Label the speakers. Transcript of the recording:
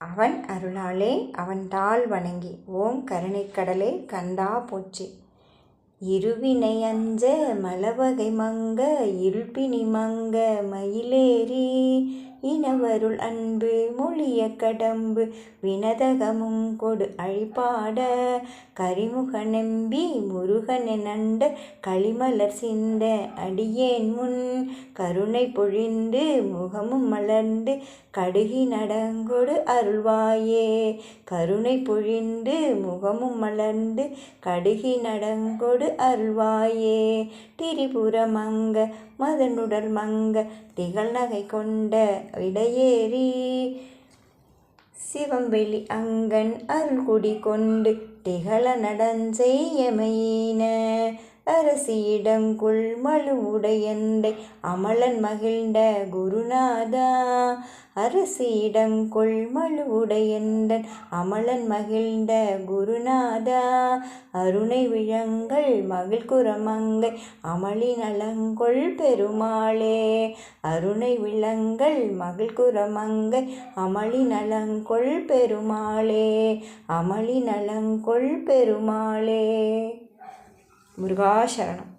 Speaker 1: அவன் அருளாலே அவன் தாள் வணங்கி ஓம் கருணைக்கடலே கந்தா போச்சு இருவினை அஞ்ச மலவகை மங்க இருள்பினி மங்க மயிலேறி இனவருள் அன்பு மொழிய கடம்பு வினதகமும் கொடு அழிப்பாட கரிமுக நம்பி முருகனை நண்ட களிமலர் சிந்த அடியேன் முன். கருணை பொழிந்து முகமும் மலர்ந்து கடுகி நடங்கொடு அருள்வாயே. கருணை பொழிந்து முகமும் மலர்ந்து கடுகி நடங்கொடு அருள்வாயே. திரிபுரமங்க மதனுடர் மங்க திகழ்நகை கொண்ட இடையேறி. சிவம்பெளி அங்கன் அருள்குடி கொண்டு திகழ நடஞ்செய்யமையின அரசியிடங்குள் மழுவுடையண்டை அமலன் மகிழ்ந்த குருநாதா. அரசியிடம் கொள்மழுவுடையந்தன் அமலன் மகிழ்ந்த குருநாதா. அருணை விழங்கள் மகிழ்குரமங்கை அமளி நலங்கொள் பெருமாளே. அருணை விளங்கள் மகிழ்குரமங்கை அமளி நலங்கொள் பெருமாளே. அமளி அலங்கொள் பெருமாளே. முருகாசரணம்